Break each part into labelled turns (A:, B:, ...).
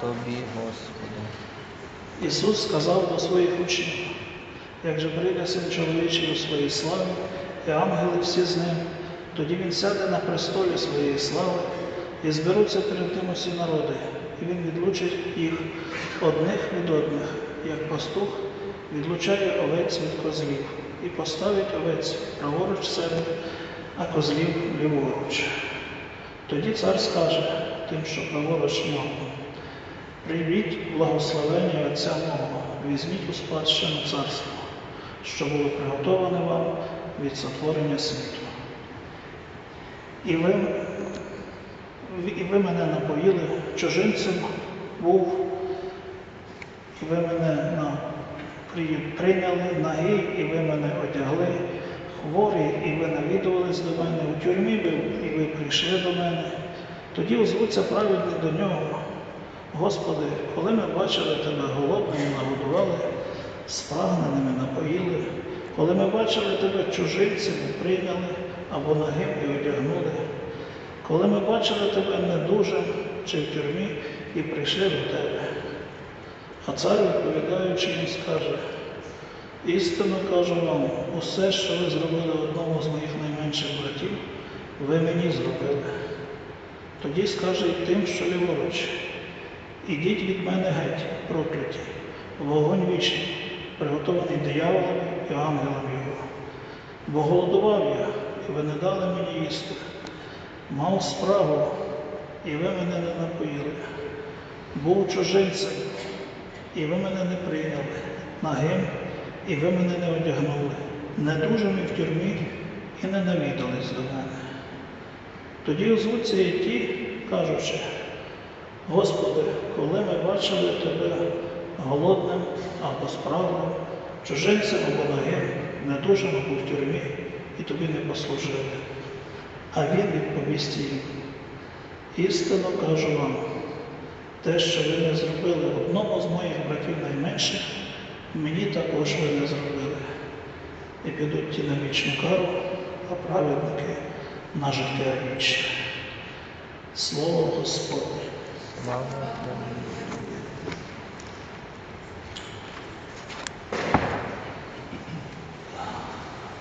A: Тобі, Господи.
B: Ісус сказав до своїх учнів, як же прийде син чоловічий у своїй славі, і ангели всі з ним, тоді він сяде на престолі своєї слави, і зберуться перед ним усі народи, і він відлучить їх одних від одних, як пастух відлучає овець від козлів, і поставить овець праворуч себе, а козлів ліворуч. Тоді цар скаже тим, що праворуч нього, Прийміть благословення Отця мого, візьміть у спадщину царство, що було приготоване вам від сотворення світу. І ви, і ви мене напоїли, чужинцем був, і ви мене на, прийняли наги, і ви мене одягли, хворі, і ви навідувались до мене, у тюрмі був, і ви прийшли до мене. Тоді озвуться праведні до нього. Господи, коли ми бачили Тебе голодними, нагодували, спрагненими напоїли, коли ми бачили Тебе чужинцями, прийняли або нагим і одягнули, коли ми бачили Тебе недужим чи в тюрмі і прийшли до Тебе. А цар, відповідаючи, їм скаже, істинно кажу вам, усе, що ви зробили одному з моїх найменших братів, ви мені зробили. Тоді скаже й тим, що ліворуч. Ідіть від мене геть, прокляті, вогонь вічний, приготований дияволом і ангелам його. Бо голодував я, і ви не дали мені їсти, мав справу, і ви мене не напоїли. Був чужинцем, і ви мене не прийняли, нагим, і ви мене не одягнули, недужими в тюрмі і не навідались до мене. Тоді озвуться і ті, кажучи, Господи, коли ми бачили Тебе голодним або справним, чужинцем або нагим, недужим або в тюрмі, і тобі не послужили. А він відповість їм, істинно кажу вам, те, що ви не зробили одному з моїх братів найменших, мені також ви не зробили. І підуть ті на вічну кару, а праведники на життя вічне. Слово Господне.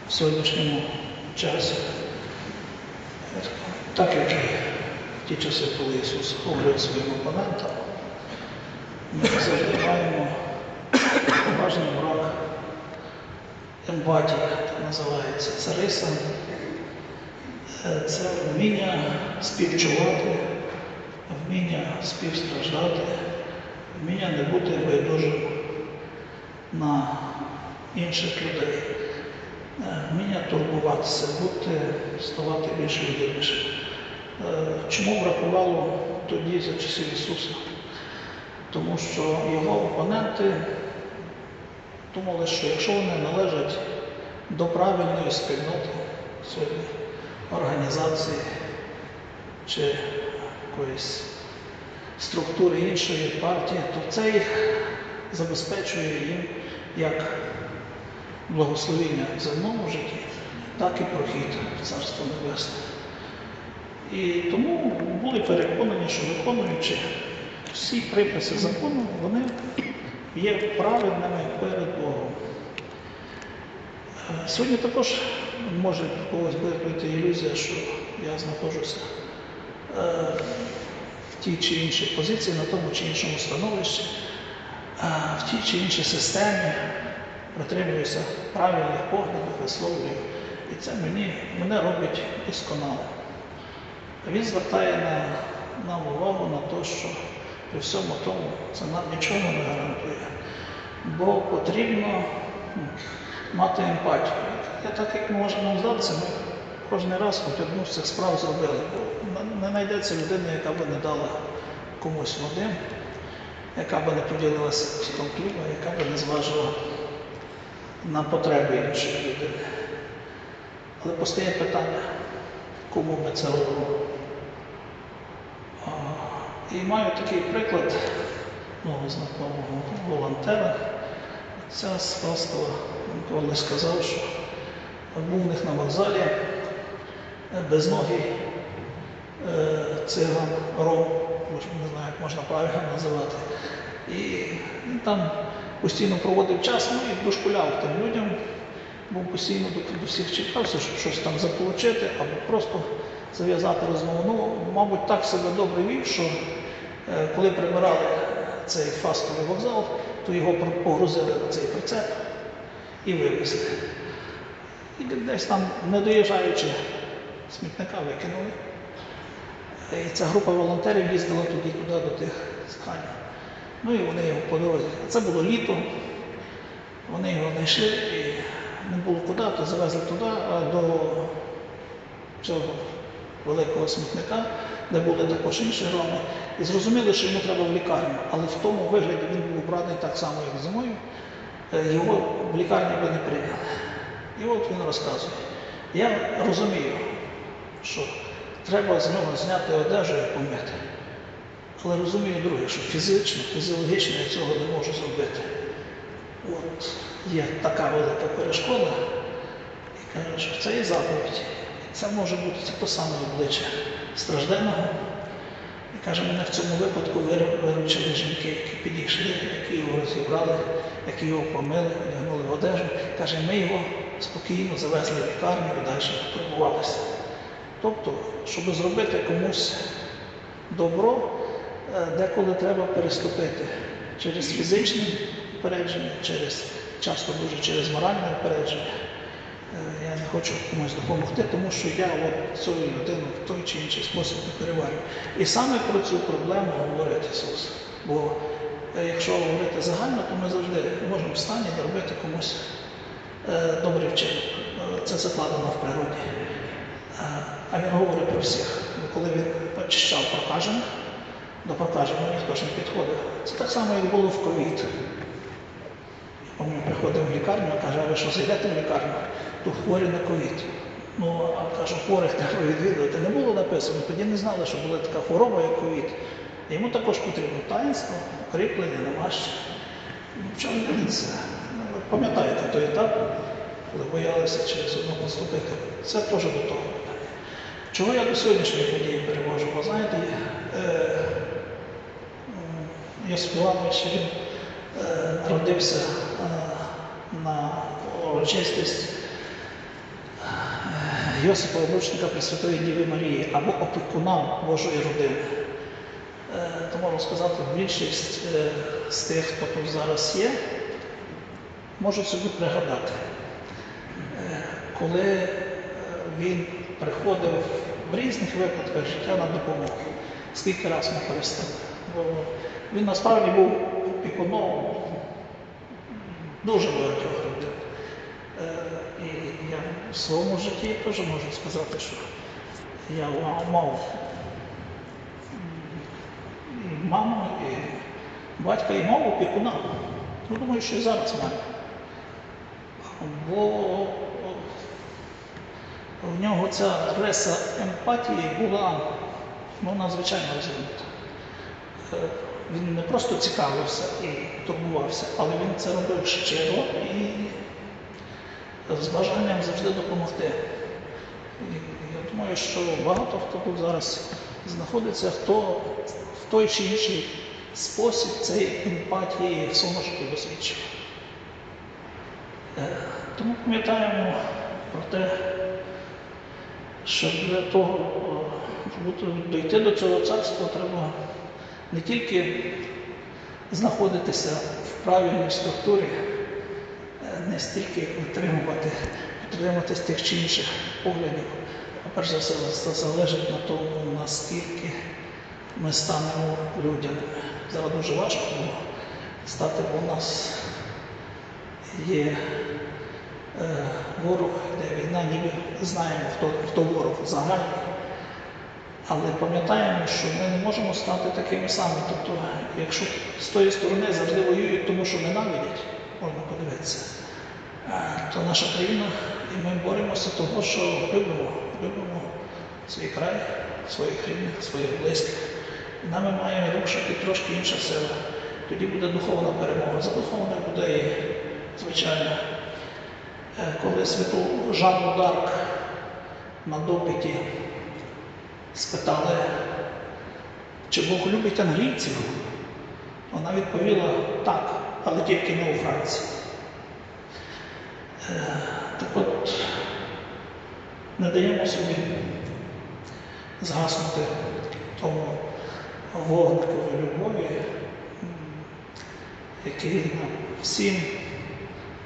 B: В сьогоднішньому часі. Так як в ті часи, коли Ісус говорив своїм опонентам, ми завжди маємо важний брак емпатії, так називається. Це риса, е, це вміння співчувати, вміння співстраждати, вміння не бути байдужим на інших людей. Вміння турбуватися, бути, ставати більш людянішим. Е, Чому бракувало тоді за часів Ісуса? Тому що його опоненти думали, що якщо вони належать до правильної спільноти сьогодні, організації чи якоїсь структури іншої партії, то це їх забезпечує їм як благословіння в земному житті, так і прохід в Царство Небесне. І тому були переконані, що виконуючи всі приписи закону, вони є праведними перед Богом. Е, Сьогодні також може когось виникнути ілюзія, що я знаходжуся е, тій чи іншій позиції, на тому чи іншому становищі, в тій чи іншій системі, притримуюся правильних поглядів, висловлюю. І це мені, мене робить досконалим. Він звертає на, нам увагу на те, що при всьому тому це нам нічого не гарантує. Бо потрібно мати емпатію. Я так як може нам здатися, кожен раз хоч одну з цих справ зробили. Бо не- знайдеться людина, яка би не дала комусь води, яка би не поділилася хліба, яка би не зважила на потреби іншої людини. Але постає питання, кому ми це робимо. І маю такий приклад мого знакомого волонтера. Ця з Фастова коли сказав, що був у них на вокзалі безногий циган, ром, не знаю, як можна правильно називати. І він там постійно проводив час, ну і дошкуляв тим людям, був постійно до, до всіх чекався, щоб щось там заполучити або просто зав'язати розмову. Ну, мабуть, так себе добре вів, що е, коли прибирали цей фастовий вокзал, то його погрузили на цей прицеп і вивезли. І десь там, не доїжджаючи, смітника викинули. І ця група волонтерів їздила туди, туди, до тих сканів. Ну і вони його по дорозі. Це було літо. Вони його знайшли і не було куди, то завезли туди, а до цього великого смітника, де були також інші роми. І зрозуміли, що йому треба в лікарню. Але в тому вигляді він був обраний так само, як зимою. Е, Його в лікарні би не прийняли. І от він розказує. Я розумію, що треба з нього зняти одежу і помити. Але розумію друге, що фізично, фізіологічно я цього не можу зробити. От є така велика перешкода, і каже, що це є заповідь. Це може бути то саме обличчя стражденого. І каже, мене в цьому випадку виручили жінки, які підійшли, які його розібрали, які його помили, одягнули в одежу. Каже, ми його спокійно завезли в лікарню і далі турбувалися. Тобто, щоб зробити комусь добро, е, деколи треба переступити через фізичне упередження, через, часто дуже через моральне упередження. Е, Я не хочу комусь допомогти, тому що я от цю людину в той чи інший спосіб не переварю. І саме про цю проблему говорить Ісус. Бо е, якщо говорити загально, то ми завжди можемо в стані робити комусь добрий вчинок. Це закладено в природі. А він говорить про всіх. Бо коли він очищав прокажених, до прокаженого ніхто ж не підходив. Це так само, як було в ковід. Пам'ятаю, приходив в лікарню, а каже, а ви що зайдете в лікарню? То хворі на ковід. Ну, а кажу, хворих треба відвідувати. Не було написано, тоді не знали, що була така хвороба, як ковід. Йому також потрібно таїнство, укріплення, намащення. Ну, в чому різниця? Ну, ви пам'ятаєте той етап, коли боялися через одну поступити. Це теж до того. Чого я до сьогоднішньої події перевожу? Бо знаєте, е, Йосип Іванович він е, народився е, на урочистість е, Йосипа Обручника Пресвятої Діви Марії або опікуна Божої родини. Е, То можу сказати, більшість е, з тих, хто тут зараз є, можуть собі пригадати, е, коли е, він приходив в різних випадках життя на допомогу. Скільки разів ми перестали. Бо він насправді був опікуном дуже багатьох родин. Е, І я в своєму житті теж можу сказати, що я мав і маму, і батька, і мав опікуна. Ну, думаю, що і зараз маю. Бо в нього ця риса емпатії була ну, надзвичайно розвинута. Е, Він не просто цікавився і турбувався, але він це робив щиро і з бажанням завжди допомогти. І я думаю, що багато хто тут зараз знаходиться, хто в той чи інший спосіб цієї емпатії житті досвідчив. Е, Тому пам'ятаємо про те, що для того, е, щоб дійти до цього царства, треба не тільки знаходитися в правильній структурі, е, не стільки витримувати, підтримуватись тих чи інших поглядів, а перш за все це залежить на тому, наскільки ми станемо людяними. Зараз дуже важко було стати, бо у нас є ворог, де війна, ніби знаємо, хто, хто ворог загальний. Але пам'ятаємо, що ми не можемо стати такими самими. Тобто, якщо з тої сторони завжди воюють, тому що ненавидять, можна подивитися, е, то наша країна, і ми боремося того, що любимо, любимо свій край, своїх рідних, своїх близьких. Нами має рушити трошки інша сила. Тоді буде духовна перемога. За духовною буде і, звичайно, е, коли святу Жанну Дарк на допиті спитали чи Бог любить англійців? Вона відповіла так, але тільки не у Франції. Е, Так от, не даємо собі згаснути тому вогникові любові, який нам всім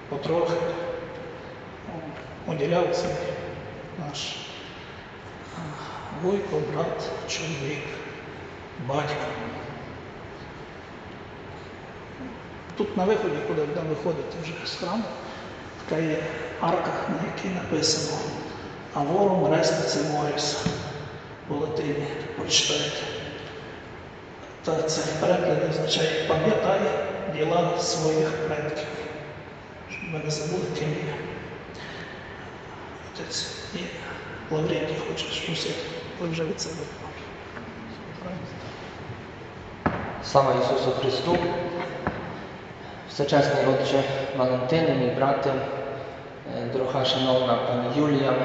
B: потрохи цей наш а, вуйко, брат, чоловік, батько. Тут на виході, куди будемо виходити вже з храму, така є арка, на якій написано Аворум рестице моріс у латині, прочитайте. Та це в перекладі означає пам'ятай діла своїх предків. Щоб ми не забули, ким є. Отець і Лаврентій хоче щось, ви вже від себе.
A: Слава Ісусу Христу! Всечесний Отче Валентине, мій брате, е, дорога шановна пані Юлія, е,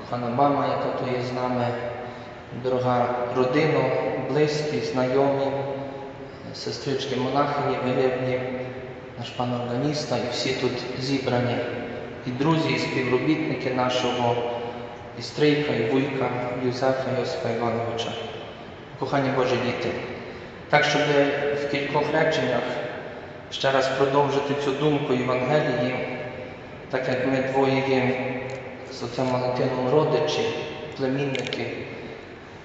A: кохана мама, яка тут є з нами, дорога родина, близькі, знайомі, е, сестрички монахині, вилибні, наш пан органіста і всі тут зібрані, і друзі, і співробітники нашого, і стрийка, і вуйка Юзефа Йосифа Івановича. Кохані Божі діти, так, щоб в кількох реченнях ще раз продовжити цю думку Євангелії, так як ми двоє є з отцем Валентином родичі, племінники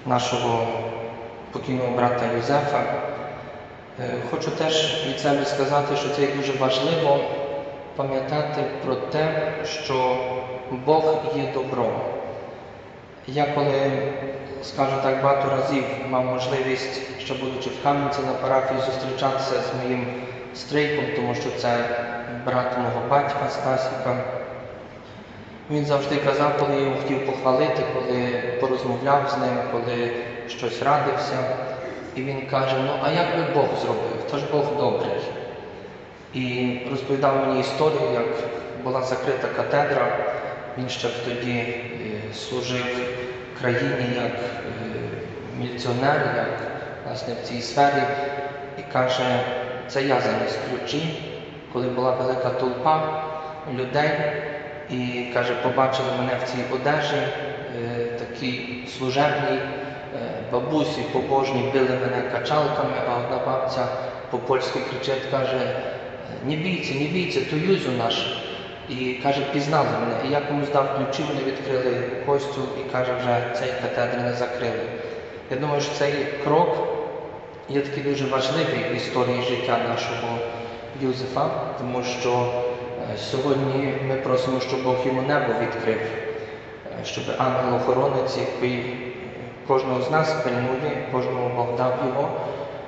A: нашого покійного брата Юзефа, е, хочу теж від себе сказати, що це дуже важливо пам'ятати про те, що Бог є добром. Я коли, скажу так, багато разів мав можливість, ще будучи в Кам'янці на парафії, зустрічатися з моїм стрейком, тому що це брат мого батька Стасіка. Він завжди казав, коли я його хотів похвалити, коли порозмовляв з ним, коли щось радився. І він каже: ну а як би Бог зробив? Тож Бог добрий. І розповідав мені історію, як була закрита катедра. Він ще тоді е, служив країні як е, міліціонер, як власне в цій сфері, і каже, це я заніс ключі, коли була велика толпа людей, і каже, побачили мене в цій одежі, е, такій служебній, бабусі побожні били мене качалками, а одна бабця по-польськи кричить, каже, не бійся, не бійся, то юзю наш. І каже, пізнали мене. І я комусь дав ключі, вони відкрили костю і каже, вже цієї катедри не закрили. Я думаю, що цей крок є такий дуже важливий в історії життя нашого Юзефа, тому що е, сьогодні ми просимо, щоб Бог йому небо відкрив, е, щоб ангел-охоронець, який кожного з нас пильнує, кожному Бог дав його,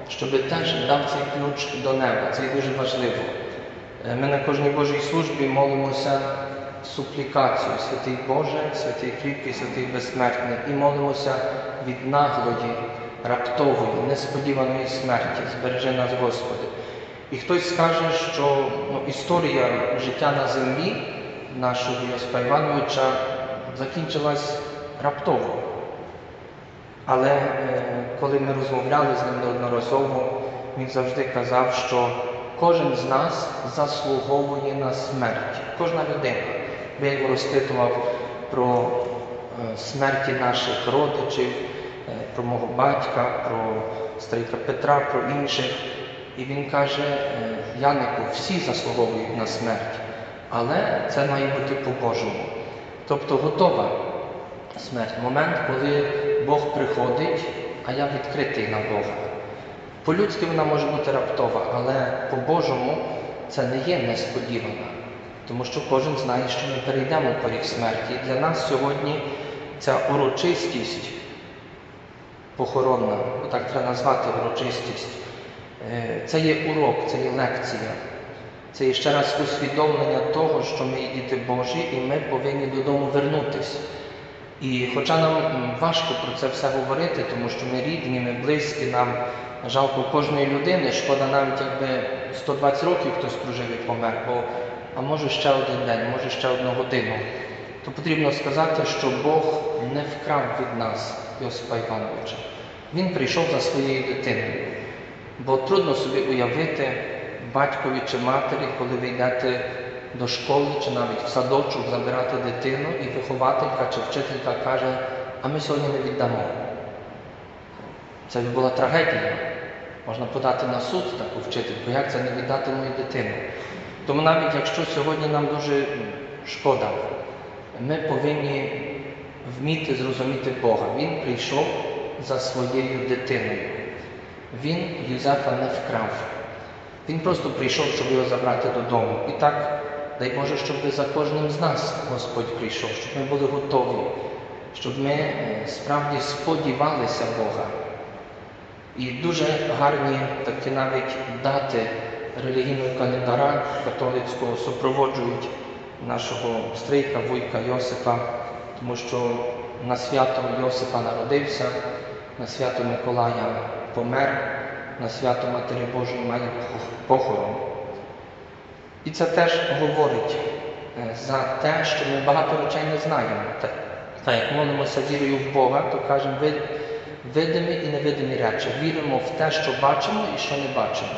A: щоб теж дав цей ключ до неба. Це є дуже важливо. Ми на кожній Божій службі молимося суплікацію, святий Боже, святий кріпкий, святий безсмертний, і молимося від наглої, раптової, несподіваної смерті. Збережи нас, Господи. І хтось скаже, що ну, історія життя на землі нашого Йосипа Івановича закінчилась раптово. Але е, коли ми розмовляли з ним неодноразово, він завжди казав, що кожен з нас заслуговує на смерть. Кожна людина. Я його розпитував про е, смерті наших родичів, е, про мого батька, про старика Петра, про інших. І він каже, е, Янику, всі заслуговують на смерть, але це має бути по-божому. Тобто готова смерть, момент, коли Бог приходить, а я відкритий на Бога. По-людськи вона може бути раптова, але по-божому це не є несподівана, тому що кожен знає, що ми перейдемо поріг смерті. Для нас сьогодні ця урочистість похоронна, так треба назвати урочистість, е, це є урок, це є лекція. Це є ще раз усвідомлення того, що ми є діти Божі, і ми повинні додому вернутися. І хоча нам важко про це все говорити, тому що ми рідні, ми близькі, нам жалко кожної людини, шкода навіть якби 120 років хтось прожив і помер, бо а може ще один день, може ще одну годину, то потрібно сказати, що Бог не вкрав від нас Йосипа Івановича. Він прийшов за своєю дитиною. Бо трудно собі уявити батькові чи матері, коли ви йдете до школи чи навіть в садочок забирати дитину, і вихователька чи вчителька каже, а ми сьогодні не віддамо. Це б була трагедія. Можна подати на суд таку вчительку, як це не віддати мою дитину. Тому навіть якщо сьогодні нам дуже шкода, ми повинні вміти зрозуміти Бога. Він прийшов за своєю дитиною. Він Юзефа не вкрав. Він просто прийшов, щоб його забрати додому. І так, дай Боже, щоб за кожним з нас Господь прийшов, щоб ми були готові, щоб ми е, справді сподівалися Бога. І дуже гарні такі навіть дати релігійного календаря католицького супроводжують нашого стрийка, вуйка Йосипа, тому що на свято Йосипа народився, на свято Миколая помер, на свято Матері Божої має похорон. І це теж говорить е, за те, що ми багато речей не знаємо. Так як молимося вірою в Бога, то кажемо ви видимі і невидимі речі. Віримо в те, що бачимо і що не бачимо.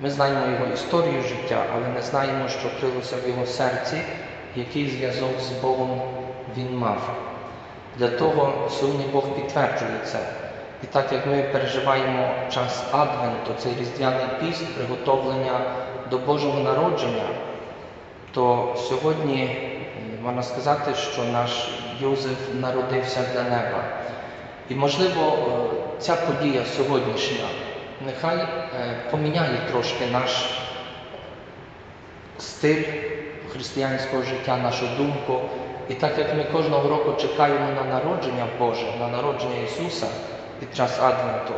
A: Ми знаємо його історію життя, але не знаємо, що крилося в його серці, який зв'язок з Богом він мав. Для того сьогодні Бог підтверджує це. І так як ми переживаємо час Адвенту, цей різдвяний піст, приготовлення до Божого народження, то сьогодні можна сказати, що наш Йозеф народився для неба. І, можливо, е, ця подія сьогоднішня нехай е, поміняє трошки наш стиль християнського життя, нашу думку. І так як ми кожного року чекаємо на народження Боже, на народження Ісуса під час Адвенту,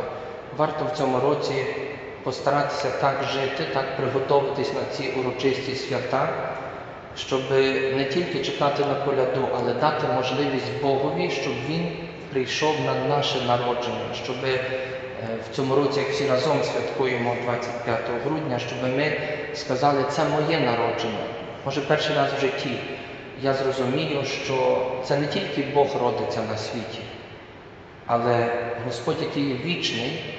A: варто в цьому році постаратися так жити, так приготуватись на ці урочисті свята, щоб не тільки чекати на коляду, але дати можливість Богові, щоб Він прийшов на наше народження, щоб е, в цьому році, як всі разом святкуємо 25 грудня, щоб ми сказали, це моє народження. Може, перший раз в житті я зрозумію, що це не тільки Бог родиться на світі, але Господь, який є вічний,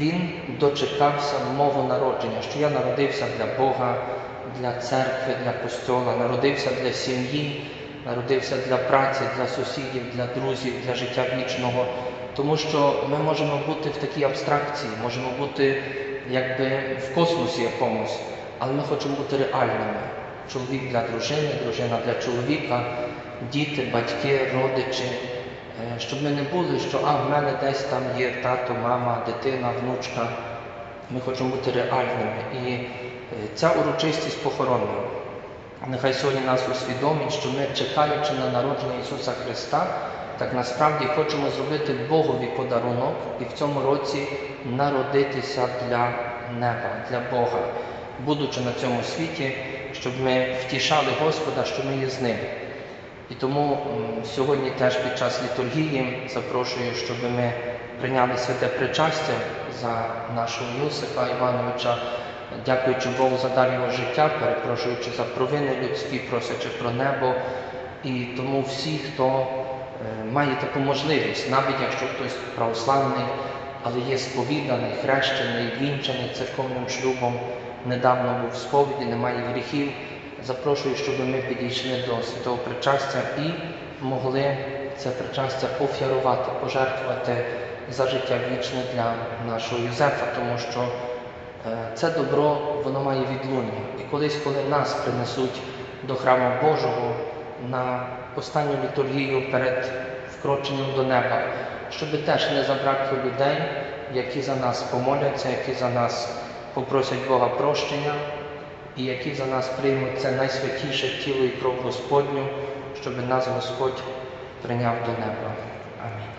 A: Він дочекався мого народження, що я народився для Бога, для церкви, для костьола, народився для сім'ї, народився для праці, для сусідів, для друзів, для життя вічного. Тому що ми можемо бути в такій абстракції, можемо бути якби в космосі якомусь, але ми хочемо бути реальними. Чоловік для дружини, дружина для чоловіка, діти, батьки, родичі, щоб ми не були, що а в мене десь там є тато, мама, дитина, внучка. Ми хочемо бути реальними. І е, ця урочистість похорону. Нехай сьогодні нас усвідомить, що ми, чекаючи на народження Ісуса Христа, так насправді хочемо зробити Богові подарунок і в цьому році народитися для неба, для Бога, будучи на цьому світі, щоб ми втішали Господа, що ми є з ним. І тому сьогодні теж під час літургії запрошую, щоб ми прийняли святе причастя за нашого Йосипа Івановича, дякуючи Богу за дар його життя, перепрошуючи за провини людські, просячи про небо. І тому всі, хто е, має таку можливість, навіть якщо хтось православний, але є сповіданий, хрещений, вінчаний церковним шлюбом, недавно був сповіді, немає гріхів. Запрошую, щоб ми підійшли до святого причастя і могли це причастя офярувати, пожертвувати за життя вічне для нашого Юзефа, тому що е, це добро воно має відлуння. І колись, коли нас принесуть до храму Божого на останню літургію перед вкроченням до неба, щоб теж не забракло людей, які за нас помоляться, які за нас попросять Бога прощення і які за нас приймуть це найсвятіше тіло і кров Господню, щоб нас Господь прийняв до неба. Амінь.